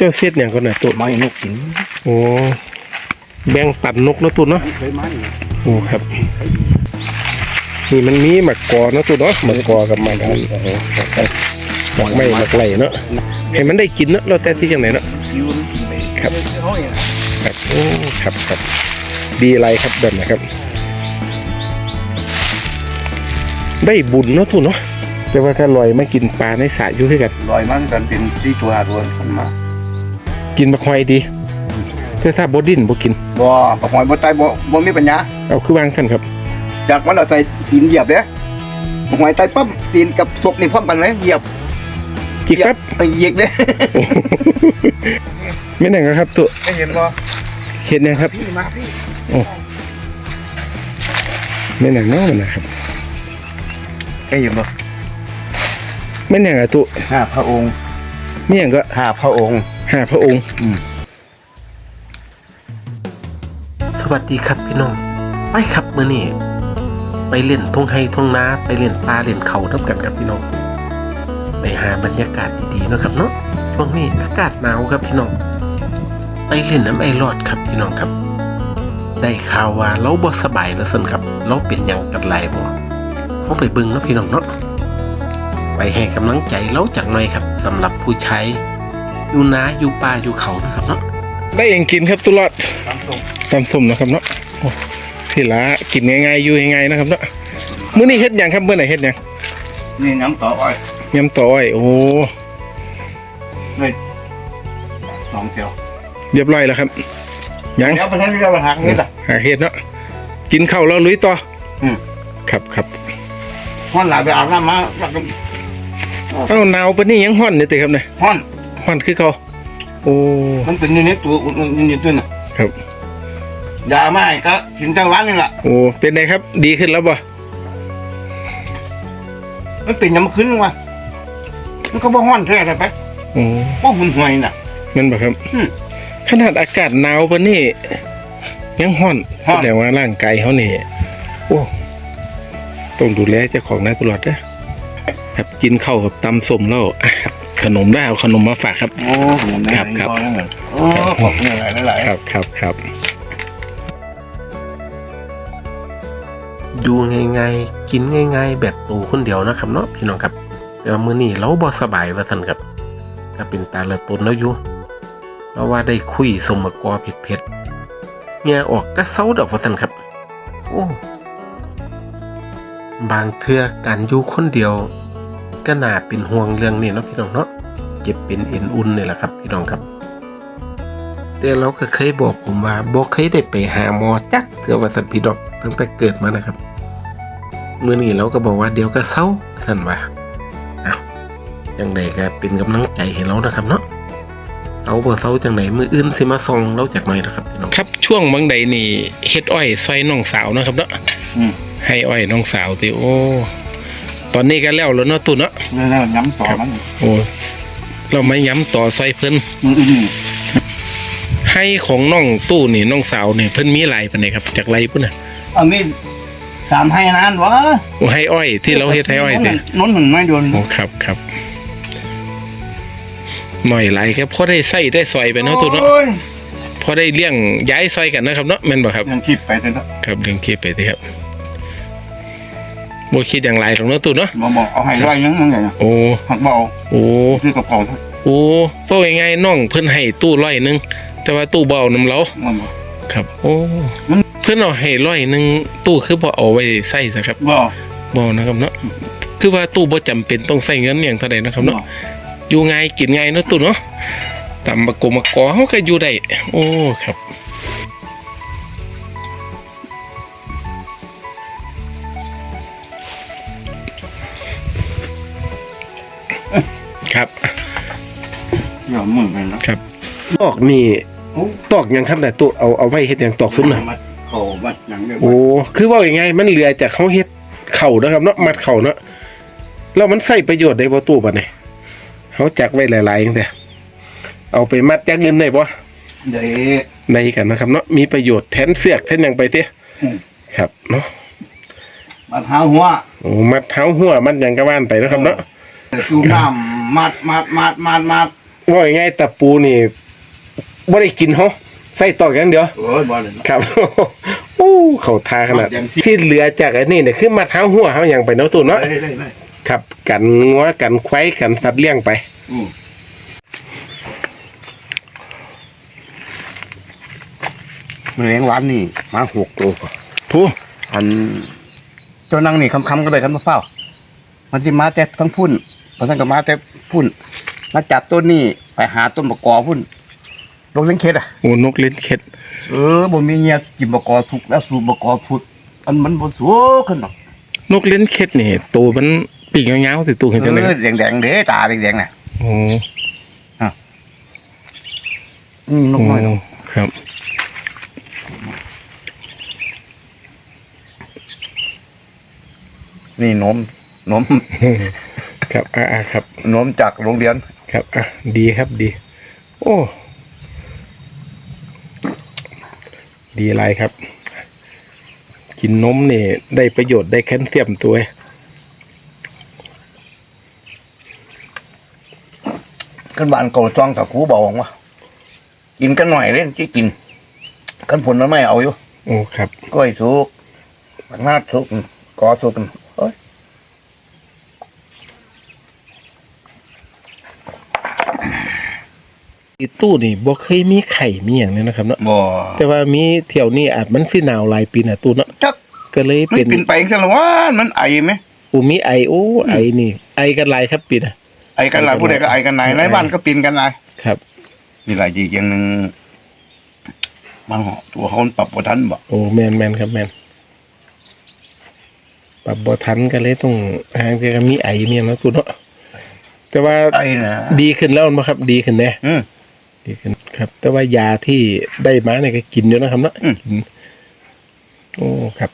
เจ้าเสียดอย่างก่อนน่ะตัวไม้นกกินโอ้แบ่งปันนกเนาะตัวเนาะเคยไม้โอ้ครับนี่มันมีหมักกอเนาะตัวเนาะหมักกอกับหมักอันหมักไม่หมักไหลเนาะให้มันได้กินเนาะเราแต่ที่จังไหนเนาะยูนกินไปครับห้อยนะครับโอ้ครับครับดีอะไรครับแบบนะครับ ได้บุญเนาะตัวเนาะแต่ว่าถ้าลอยมากินปลาในสระอยู่ด้วยกันลอยมันกันเป็นที่ตัวตัวคนมา กินบักหอยดีแต่ถ้าบดินบ่กินบ่ปะหอยบ่ตายบ่บ่มีปัญญาเอาคือวางท่านครับจากมันเราใส่ตีนเหยียบเด้ปะหอยตายปั๊บตีนกับศพนี่พร้อมกันเลยเหยียบจิกครับไปเหยียกเด้ไม่นั่งครับตัวไม่เห็นบ่เห็นยังครับพี่มาพี่ไม่นั่งเนาะมันนะครับเคยเห็นบ่ไม่นั่งอะตัวห้าพระองค์เมี่ยงก็ห้าพระองค์ ห้าพระองค์สวัสดีครับพี่น้อง ไปครับมื้อนี้ไปเล่นทงไห้ทงนาไปเล่นปลาเล่นเขาน้ำกันครับพี่น้องไปหาบรรยากาศดีๆนะครับเนาะช่วงนี้อากาศหนาวครับพี่น้องไปเล่นน้ำไอรอดครับพี่น้องครับ ได้ข่าวว่าเราบ่สบายว่าซั่นครับเราเป็นยังกันหลายบ่เฮาไปบิ่งเนาะพี่น้องเนาะไปให้กำลังใจเราจักหน่อยครับสำหรับผู้ใช้ อยู่นาอยู่ป่าอยู่เขานะครับเนาะได้เองกินครับตุลอดตามตรงตำส้มนะครับเนาะโอ้ที่ละกินง่ายๆอยู่ง่ายๆนะครับเนาะมื้อนี้เฮ็ดหยังครับมื้อไหนเฮ็ดหยังนี่น้ำต่ออ้อยยำต่ออ้อยโอ้สองเดียวเรียบร้อยแล้วครับยังเดี๋ยวไปทางนี้เราไปทางนี้ล่ะหาเฮ็ดเนาะกินข้าวแล้วลุยต่ออมครับครับห้อนหลายไปอาบน้ำมาแล้วก็เอ้าหนาวปานนี้ยังฮ้อนนี่ติครับเนี่ยห้อน ฮ้อนคือเขาโอ้มันเป็นอยู่ในตัวอุ่นๆอยู่ตัวน่ะครับ ยาไม่ก็กินทั้งวันนี่แหละโอ้เป็นไงครับ ดีขึ้นแล้วบ่มันเป็นน้ำขึ้นวะมันก็บ่ห้อนแท้เลยไปโอ้บ่หุ่นห่วยน่ะนั่นบ่ครับอืม ขนาดอากาศหนาวปานนี้ยังฮ้อนฮ้อนแสดงว่าร่างกายเขานี่โอ้ต้องดูแลเจ้าของนะตลอดนะครับกินข้าวกับตำส้มแล้วอะครับ ขนมได้เอาขนมมาฝากครับ โอ้โหครับครับ โอ้ขอบคุณหลายหลายครับครับครับอยู่ง่ายๆกินง่าย ๆ แบบตูคนเดียวนะครับเนาะพี่น้องครับ แต่ว่ามื้อนี้เราบ่สบายว่าซั่นครับก็เป็นตาละตนแล้วอยู่เราว่าได้คุยสมกอเผ็ดๆเหงื่อออกก็เซาดอกว่าซั่นครับ โอ้บางเทื่อการอยู่คนเดียว ก็น่าเป็นห่วงเรื่องนี้เนาะพี่น้องเนาะเจ็บเป็นเอ็นอุ่นนี่แหละครับพี่น้องครับ แต่เราก็เคยบอกผมว่าบ่เคยได้ไปหาหมอจักเทื่อว่าสันพี่ดอกตั้งแต่เกิดมานะครับเมื่อนี้เราก็บอกว่าเดี๋ยวก็เศร้าสันว่าอ้าวจังใดก็เป็นกำลังใจให้เรานะครับเนาะเศร้าบ่เศร้าจังไหนมืออื่นสิมาส่องเราจากหน่อยนะครับพี่น้องครับช่วงบางใดนี่เฮ็ดอ้อยซอยน้องสาวเนาะครับเนาะอืมให้อ้อยน้องสาวติโอ้ ตอนนี้ก็แล้วแล้วเนาะตุเนาะนี่นะย้ำต่อมันโอ้เราไม่ย้ำต่อซอยเพิ่นอืมอืมให้ของน้องตู้นี่น้องสาวนี่เพิ่นมีหลายปานใดครับ จากไรพุ่นน่ะเอามีดสามให้นานวะโอ้ให้อ้อย ที่เราเฮ็ดให้อ้อยติน้นหนึ่งไม่โดนโอ้ครับครับหน่อยหลายครับพอได้ใส่ได้ซอยไปเนาะตุเนาะโอ้ยพอได้เลี้ยงย้ายซอยกันนะครับเนาะแม่นบ่ครับยังคิดไปเถอะครับเลี้ยงคิดไปติครับ บ่คิดอย่างไรหรอกเนาะตุเนาะมาบอกเอาให้ร้อยนึงมันไงนะโอ้หักเบาโอ้คือกับเก่าทั้งโอ้เพราะง่ายๆน้องเพิ่นให้ตู้ร้อยหนึงแต่ว่าตู้เบเอานํเรามันบอกครับ โอ้มัน เพิ่นเอาให้ร้อยหนึงตู้คือบ่เอาไว้ใส่ซะครับบอกบ่นะครับเนาะคือว่าตู้บ่จำเป็นต้องใส่เงินอย่างเท่าใดนะครับเนาะ อยู่ง่ายกินง่ายเนาะตู้เนาะตำมะกมมะกอเฮาก็อยู่ได้ โอ้ ครับ ครับอย่ามือไปนะครับตอกนี่โอ้ตอกหยังครับน่ะตู้เอาเอาไว้เฮ็ดหยังตอกซุ้มน่ะมัดเข่ามัดหนังเดียวโอ้คือว่าอย่างไงมันเหลือจากเขาเฮ็ดเข่านะครับเนาะมัดเข่าเนาะแล้วมันใส่ประโยชน์ได้บ่ตู้บัดนี้เขาจักไว้หลายๆจังแต่เอาไปมัดจักเงินได้บ่เดี๋ยวในกันนะครับเนาะมีประโยชน์แทนเสือกแทนหยังไปเต้อืมครับเนาะมัดหาหัวโอ้มัดเท้าหัวมัดหยังก็ว่านไปนะครับเนาะ จูบน้ำมัดมัดมัดมัดมัดโว่าง่ายๆตะปูนี่บ่ได้กินเฮาใส่ตอกอย่างเดียว โอ้ยบ่เลยครับโอ้เขาทาขนาดอย่างที่ ที่เหลือจากอันนี้เนี่ยคือมาเท้าหัวเฮาอย่างไปเนาะตุนเนาะ ได้ได้ได้ครับ กันงัวกันควายกันสัตว์เลี้ยงไป อืมมันเลี้ยงวันนี่มาหกตัวผู้อันเจ้านั่งนี่คำๆก็เลยกันมาเฝ้า มันสิมาแต่ทั้งพุ่นเพราะท่านก็มาแต่พุ่นมาจับต้นนี่ไปหาต้นบกกอพุ่นลงเลี้ยงเข็ดอะโอ้นกเล่นเข็ดเออบ่มีเงียกินบกกอทุกแล้วสูบบกกอพุดอันมันบ่สูขึ้นหรอกนกเล่นเข็ดนี่ตัวมันปีกยาวๆสิตัวเห็นจังได๋เออแดงๆเด้ตาแดงๆน่ะโอ้อืมนกน้อยเนาะครับนี่นมนม ครับอ่าๆครับนมจากโรงเรียน ครับอะดีครับดี โอ้ ดีอะไรครับ กินนมนี่ได้ประโยชน์ได้แคลเซียมตัวกันบ้านเก่าจ้องกับครูบอกว่ากินกันหน่อยเล่นที่กิน กันผลมันไม่เอาอยู่โอ้ครับกล้วยสุกบักนาดสุกกอสุก อ้ยอีตู้นี่บ่เคยมีไข่มีอย่างนี้นะครับเนาะบ่แต่ว่ามีเที่ยวนี้อาจมันสิหนาวหลายปีน่ะตู้เนาะจักก็เลยมันเป็นปินไปจังละว่ามันไอไหมอูมีไอโอ้ไอนี่ ไอกันหลายครับปีน่ะไอกันหลายผู้ใดก็ไอกันหลายในบ้านก็ปินกันหลายครับนี่หลายจีอย่างหนึ่งบางเหาะตัวเขามันปรับบ่ทันบ่โอ้แมนแมนครับแมนปรับบ่ทันก็เลยต้องหางเจอก็มีไอมีอย่างนั้นตู้เนาะแต่ว่าไอนะดีขึ้นแล้วมั้งครับ ดีขึ้นแน่อืม ดีขึ้นครับ แต่ว่ายาที่ได้มาเนี่ยก็กินอยู่นะครับเนาะอืม กินโอ้ครับ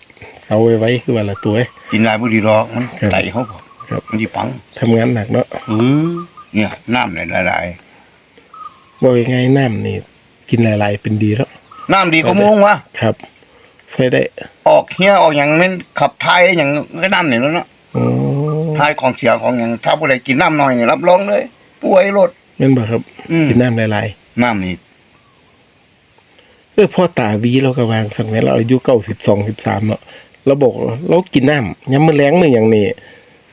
เอาไว้ไว้คือว่าละตัวเอ้ยกินหลายบ่ดีหรอกมันครับ ไตเขาบ่ครับมันสิปังทำงานหนักเนาะเออเนี่ยน้ำเนี่ยหลายบอกยังไงน้ำนี่ กินหลายๆเป็นดีแล้วๆน้ำดีก็มุงวะครับใช้ได้ออกเฮียออกอย่างนั้นขับทายอย่างก็น้ำเนี่ยแล้วเนาะโอ้ทายของเสียของอย่างถ้าผู้ใดกินน้ำน้อยเนี่ยรับรองเลย ป่วยรถ แม่นบ่ครับอืม กินน้ำหลายน้ำนี่ๆเออพ่อตาวีเราก็วางสักแม้เราอายุเก้าสิบสองสิบสามเนาะเราบอกเรากินน้ำย้ำมือแรงมืออย่างนี้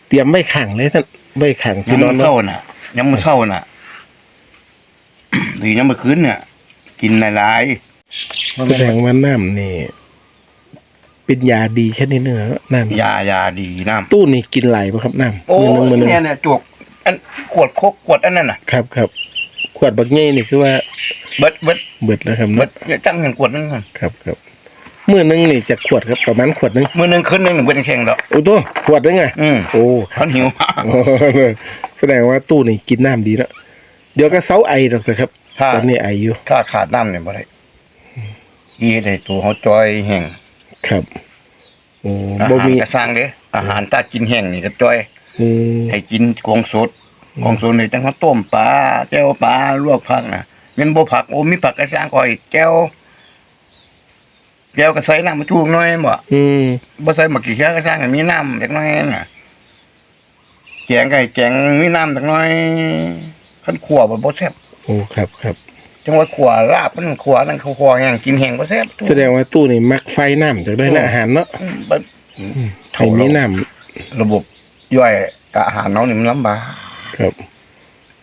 เตรียมไม่ขังเลยท่านไม่ขังยัที่งนอมืนอเศร้าเนาะน่ะ ยังมือเศร้าน่ะ หรือยังมือคืนเนี่ยกินหลายแสดงว่าน้ำนี่เป็นยาดีแค่นี้เนอะน้ๆยายาดีน้ำตู้นี่กินไหลป่ะครับน้ำำโอ้มือหนึงมือหนึงเนี่ยเนี่ยจวก อันขวดโคกขวดอันนั้นน่ะครับครับขวดบักเง่นี่คือว่าเบิดเบิดเบิดแล้วครับเบิเนาะดเนี่ยจังเห็นขวดนึงหั่นครับครับมือหนึงนี่จะขวดครับประมาณขวดหนึงมือหนึงคืนหนึงหนึ่งเบิดแข่งดอกโอ้ตัวขวดหนึงอะอืมโอ้ครัเขาบหิวมากโอ้แสดงว่าตู้นี่กินน้ำดีแล้วเดี๋ยวก็เซาไอหรอกสิครับถ้าตอนนี้ไออยู่ถ้าขาดน้ำเนี่ยบ่ได้อีได้ตัวเขาจอยแห้งครับโอ้อาบ่หารมี ก็สร้างเด้อาหารถ้ากินแห้งนี่ก็จอย อืมให้กินกองสดกองสดนี่จังเขาต้มปลาแก้วปลาลวกผักน่ะแม่นบ่ผักโอ้มีผักก็สร้างก่อยแก้วแก้วก็ใส่น้ำมาจูกหน่อยบ่อืมบ่ใส่หมักกี่แค่ก็สร้างให้มีน้ำจักหน่อยน่ะแกงไก่แกงมีน้ำจักหน่อยคันขัวบ่บ่แซ่บโอ้ครับครับจังว่าขัวลาบมันขัวนั่นเขาขัวแห้งกินแห้งบ่แซ่บแสดงว่าตู้นี่มักไฟน้ำจากได้นะอาหารเนาะอืมบัดให้มีน้ระบบ ย่อยกับอาหารน้องนี่มันลำบากำครับ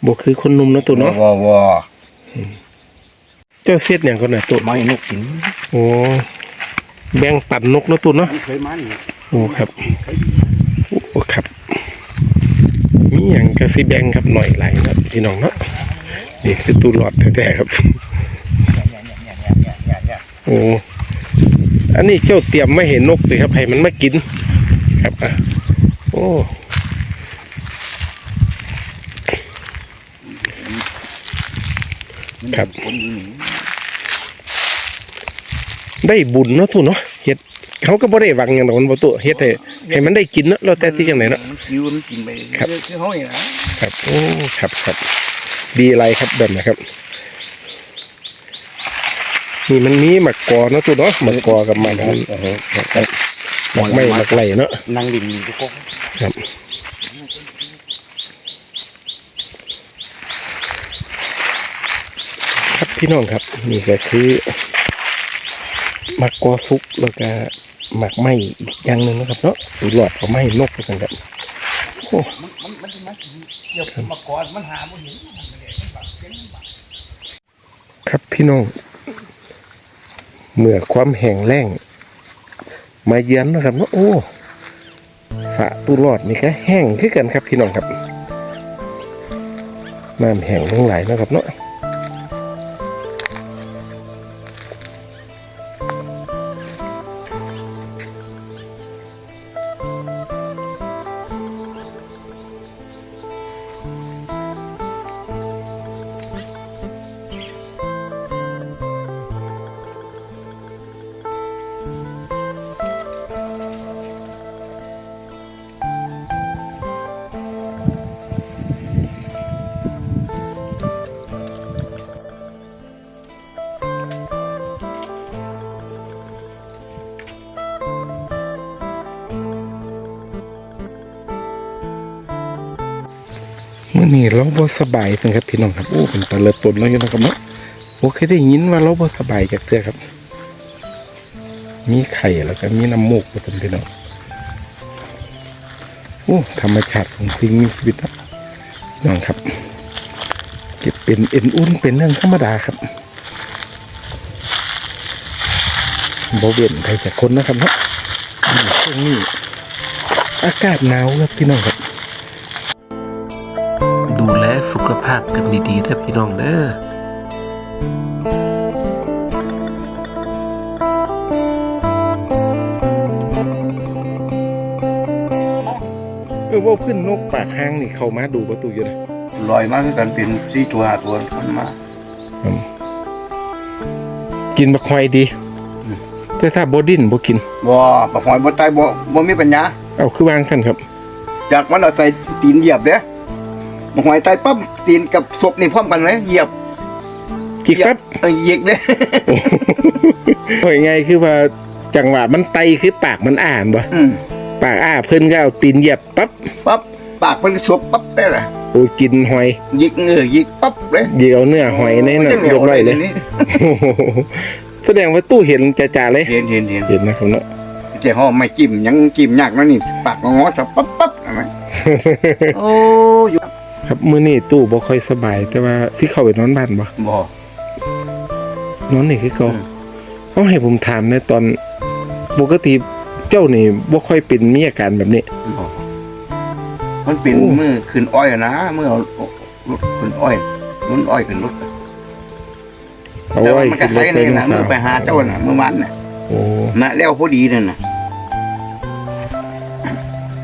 บ่คือคนหนุ่มเนาะตู้เนาะบ่บ่เจ้าเสียดอย่างคนน่ะตู้ไม่นกกินโอ้แบ่งปันนกเนาะตู้เนาะเคยมันโอ้ครับโอ้ครับมีอย่างกระซิแบงครับหน่อยไหลายนะพี่น้องเนาะนี่คือตู้หลอดแท้ๆครับโอ้อันนี้เจ้าเตรียมไม่เห็นนกเลยครับให้มันมากิน ครับอะโอ้ ครับได้บุญเนาะตู้เนาะเฮ็ดเขาก็บ่ได้หวังอย่างนั้นบ่ตู้เฮ็ดให้ให้มันได้กินเนาะแล้วแต่ที่จังไหนเนาะ มันคิวมันกินไปครับคือเฮานี่นะครับโอ้ครับครับดีอะไรครับแบบนะครับ นี่มันมีหมักกอเนาะตู้เนาะหมักกอกับหมักนั้นหมักไม่หมักไหลเนาะ นั่งดินอยู่ก็ครับ พี่น้องครับ นี่ก็คือหมักกอซุกแล้วก็หมักไหมอีกอย่างหนึ่งนะครับเนาะหลอดของไหมนกกันครับโอ้มันมันมันมันเดี๋ยวมาก่อนมันหาบ่เห็นมันไม่ได้มันบักเห็นมันครับพี่น้องเมื่อความแห้งแล้งมาเยือนนะครับเนาะโอ้สะตุลอดนี่ก็แห้งขึ้นกันครับพี่น้องครับน้ำแห้งทั้งหลายนะครับเนาะ นี้เราบ่สบายจังครับพี่น้องครับโอ้เป็นตาเลือดตนแล้วอยู่นะครับเนาะโอเคได้ยินว่าเราบ่สบายจากเตื้อครับ มีไข่แล้วก็มีน้ำมูกเป็นพี่น้องโอ้ธรรมชาติของสิ่งมีชีวิตนะน้องครับเก็บเป็นเอ็นอุ่นเป็นเรื่องธรรมดาครับบ่เว้นใครจากคนนะครับเนาะช่วงนี้อากาศหนาวครับพี่น้องครับ แลสุขภาพกันดีๆนะพี่น้องเด้อเออว่าขึ้นนกปากห้างนี่เขามาดูประตูอยู่นะลอยมาคือกันเป็นสี่ตัวห้าตัวคนมากินบักควายดีอืมแต่ถ้าบดินบ่กินบ่ปะหอยบ่ตายบ่บ่มีปัญญาเอาคือวางท่านครับ จากมันเอาใส่ตีนเหยียบเด้ปะ หอยตายปั๊บตีนกับศพนี่พร้อมกันเลยเหยียบจิกปั๊บเออเหยียกเด้โอ้ยไงคือว่าจังหวะมันไตคือปากมันอ่านบ่อืมปากอ้าเพิ่นก็เอาตีนเหยียบปั๊บปั๊บปากมันศพปั๊บได้ล่ะโอ้ยกินหอยหยิกเออหยิกปั๊บเลยเหยียวเนื้อหอยในนั้นเรียบร้อยเลยนี่โอ้โหแสดงว่าตู้เห็นจ่าๆเลย เห็นเห็นเห็นเห็นนะครับเนาะ เจ้าห้อไม่จิ้มยังจิ้มยากนะนี่ ปากงอสับปั๊บปั๊บเห็นไหมโอ้อยู่ ครับมื้อนี้ตู้บ่ค่อยสบาย แต่ว่าสิเข้าไปนอนบ้านบ่บ่นอนนี่คือเก่าอืมเอาให้ผมถามในตอนปกติเจ้านี่บ่ค่อยเป็นมีอาการแบบนี้บ่มันเป็นโอ้มือขึ้นอ้อยอะนะมือเอารถขึ้นอ้อยมุนอ้อยขึ้นรถเอาแต่ว่าไว้มันก็ขึ้นรใช้ถในไปนะน้ำมืสาอวไปหาเจ้าน่ะเมื่อวานน่ะโอ้มาแล้วพอดีนั่นน่ะ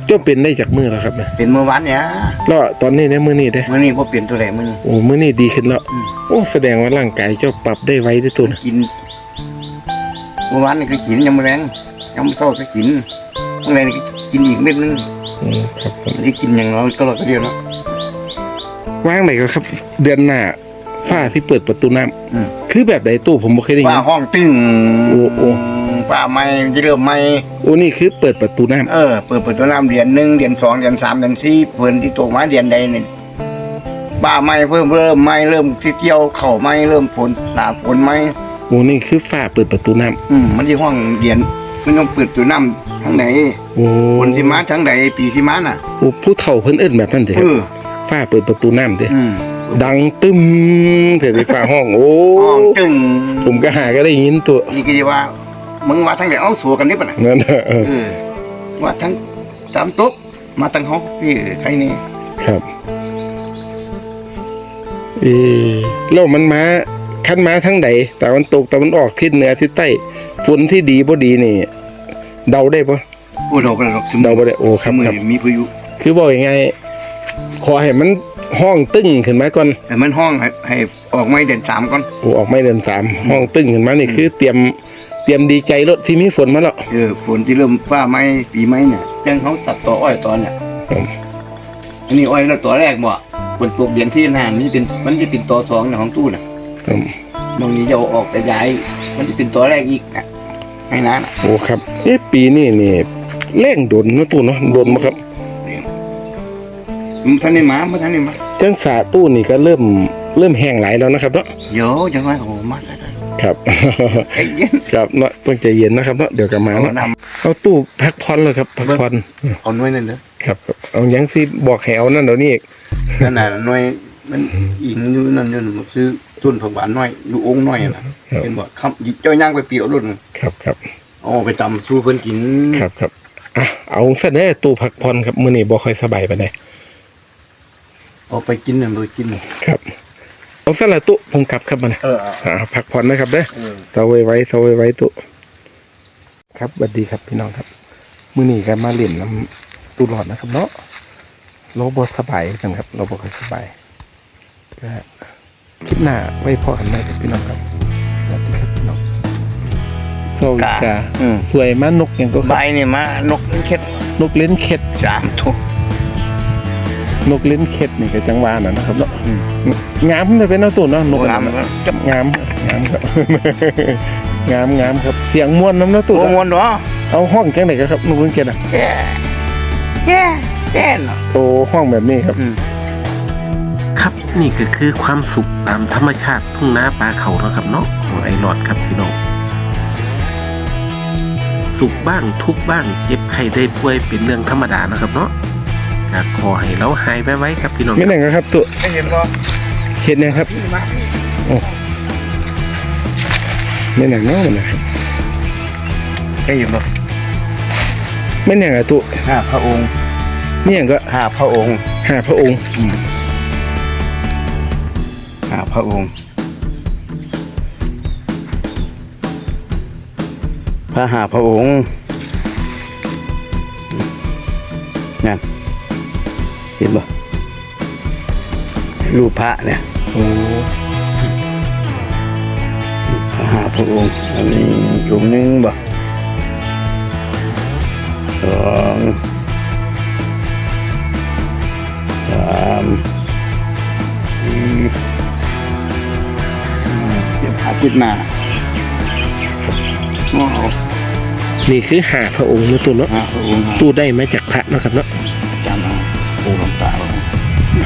เจ้าเป็นได้จากมือแล้วครับนะเป็นเมื่อวานเนี่ยแล้วตอนนี้ในมือนี้เด้มื้อนี้บ่เปลี่ยนตัวใดมื้อนี้โอ้มือนี้ดีขึ้นแล้ว อืม โอ้แสดงว่าร่างกายเจ้าปรับได้ไวด้วยตัวนะกินเมื่อวานนี่ก็กินยังมื้อแรงยังมื้อเช้าก็กินเมื่อไรนี่ก็กินอีกเม็ดนึงอืมครับผมนี่กินอย่างน้อยก็รอก็เดียวเนาะว่างไหนก็ครับ เดือนหน้าฝ้าที่เปิดประตูน้ำอืมคือแบบใดตู้ผมบ่เคยได้ยิป้านห้องตึ้งโอ้โอ้ ป้าไม่จะเริ่มไม่โอ้นี่คือเปิดประตูน้ำเออเปิดปิดตัวน้ำเดือนหนึ่งเดือนสองเดือนสามเดือนสี่เพิ่นที่ตกมาเดือนใดนี่ป้าไม่เพิ่มเริ่มไม่เริ่มที่เกี่ยวเข่าไม่เริ่มฝนหนาฝนไม่โอ้นี่คือฝ้าเปิดประตูน้ำอืมมันที่ห้องเดือนมันต้องเปิดตัวน้ำทางไหนโอ้คนที่มาทางไหนปีที่มาน่ะโอ้ผู้เฒ่าเพิ่นเอิ้นแบบนั้นเด้คเออฝ้าเปิดประตูน้ำเด้อืมดังตึมเถิดในฝ้าห้อง โอ้ห้องตึงผมก็หาก็ได้ยินตัว นี่ก็จะว่า มึงมาทางไหนเอาสัวกันนี่ปะน่ะนั่นน่ะเออเออว่าทางตามตุ๊กมาทางห้องพี่ใครนี่ครับเออแล้วมันมาคันมาทั้งใดตะวันตกตะวันออกทิศเหนือทิศใต้ฝนที่ดีบ่ดีนี่ เดาได้ปะพูดเราไปหรอกถึงเดาบ่ได้โอ้ครับมือครับมีพายุคือบอกยังไงขอให้มันห้องตึ้งขึ้นมาก่อนแต่มันห้องให้ให้ออกไม่เด่นสามก่อนโอ้ออกไม่เดินสามห้องตึ้งขึ้นมานี่คือเตรียม เตรียมดีใจรถที่มีฝนมาแล้วเออฝนที่เริ่มฟ้าไม้ปีไม้เนี่ยจังเขาตัดต่ออ้อยตอนเนี่ยครับอันนี้อ้อยแล้วตัวแรกบ่ฝนตกเดือนที่นานนี่เป็นมันจะเป็นตัวสองนะของตู้น่ะครับตรงนี้จะเอาออกไปย้าย มันจะเป็นตัวแรกอีกอะให้นานอะโอ้ครับเอ๊ะปีนี้นี่แรงโดนเนาะตู้เนาะโดนมาครับมันท่านนี่มามันท่านนี่มาจังสาตู้นี่ก็เริ่มเริ่มแห้งไหลายแล้วนะครับเนาะเยอะจังไงโอ้มาได้ ครับไอ้เย็นครับเนาะต้องใจเย็นนะครับเนาะเดี๋ยวกลับมาเอาเนาะน้เอาตู้พักผ่อนเลยครับพักผ่อนำเอาหน่วยนั่นเด้อครับครับเอาหยังสิบอกให้เอานั่นเดี๋ยวนี้อีกนั่นน่ะหน่วยมันอิงอยู่นั่นอยู่มันซื้อต้นผักหวานน้อยอยู่องค์น้อยน่ะเห็นบ่คำเจ้าย่างไปเปียวรุ่นครับครับเอาไปตำสู้เพิ่นกินครับครับอะเอาซะเด้อตู้พักผ่อนครับมื้อนี้บ่ค่อยสบายปานใดเอาไปกินน่ะบ่กินครับ เอาซะละตู้ผมกลับครับมานะเอออ่าพักผ่อนนะครับเด้อเออเซาไว้ไว้เซาไว้ไว้ตู้ครับสวัสดีครับพี่น้องครับมื้อนี้ก็มาเล่นน้ำตู้หลอดนะครับ เนาะเราบ่สบายกันครับ เราบ่ค่อยสบายก็คลิปหน้าไว้พอกันใหม่ครับพี่น้องครับสวัสดีครับพี่น้องโซวิกาอืม สวยมานกอย่างก็คใบรับนี่มานกเข็ดนกเล่นเข็ด สามทุก นกเล่นเข็ดนี่ก็จังหวาน่ะนะครับเนาะอืมงามเลยเป็นเนาะตัวเนาะนกงามอันนั้นจับงามงามครับงามงามครับเสียงม่วนน้ำเนาะตัวตัวเนาะมวนเนาะเอาห้องจังไหนกันครับนกเล่นเข็ดอะแก่แก่แก่เนาะโตห้องแบบนี้ครับอืมครับนี่ก็คือความสุขตามธรรมชาติทุ่งนาป่าเขาเนาะครับเนาะของไอหลอดครับพี่น้องสุขบ้างทุกข์บ้างเจ็บไข้ได้ป่วยเป็นเรื่องธรรมดานะครับเนาะ ก็ขอให้เราหายไวๆครับพี่น้องไม่ไหนกันครับตัวได้เห็นบ่เข็ดเนี่ยครับมาไม่ไหนเนาะมันนะครับได้เห็นบ่ไม่ไหนกับตัวห้าพระองค์นี่อย่างก็ห้าพระองค์หาพระองค์อืมห้าพระองค์พระหาพระองค์นั่น เห็นบ่รูปพระเนี่ยโอ้พระหาพระองค์อันนี้องค์หนึ่งบ่สองสามสี่าเจ็ดหาจิตหน้าโอ้นี่คือหาพระองค์นะตัวเนาะหาพระองค์หาตู้ได้มาจากพระเนาะครับเนาะ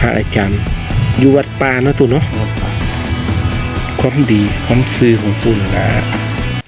พระอาจารย์ อยู่วัดป่าเนาะตัวเนาะหลวงตาความดีความซื่อของปู่นะ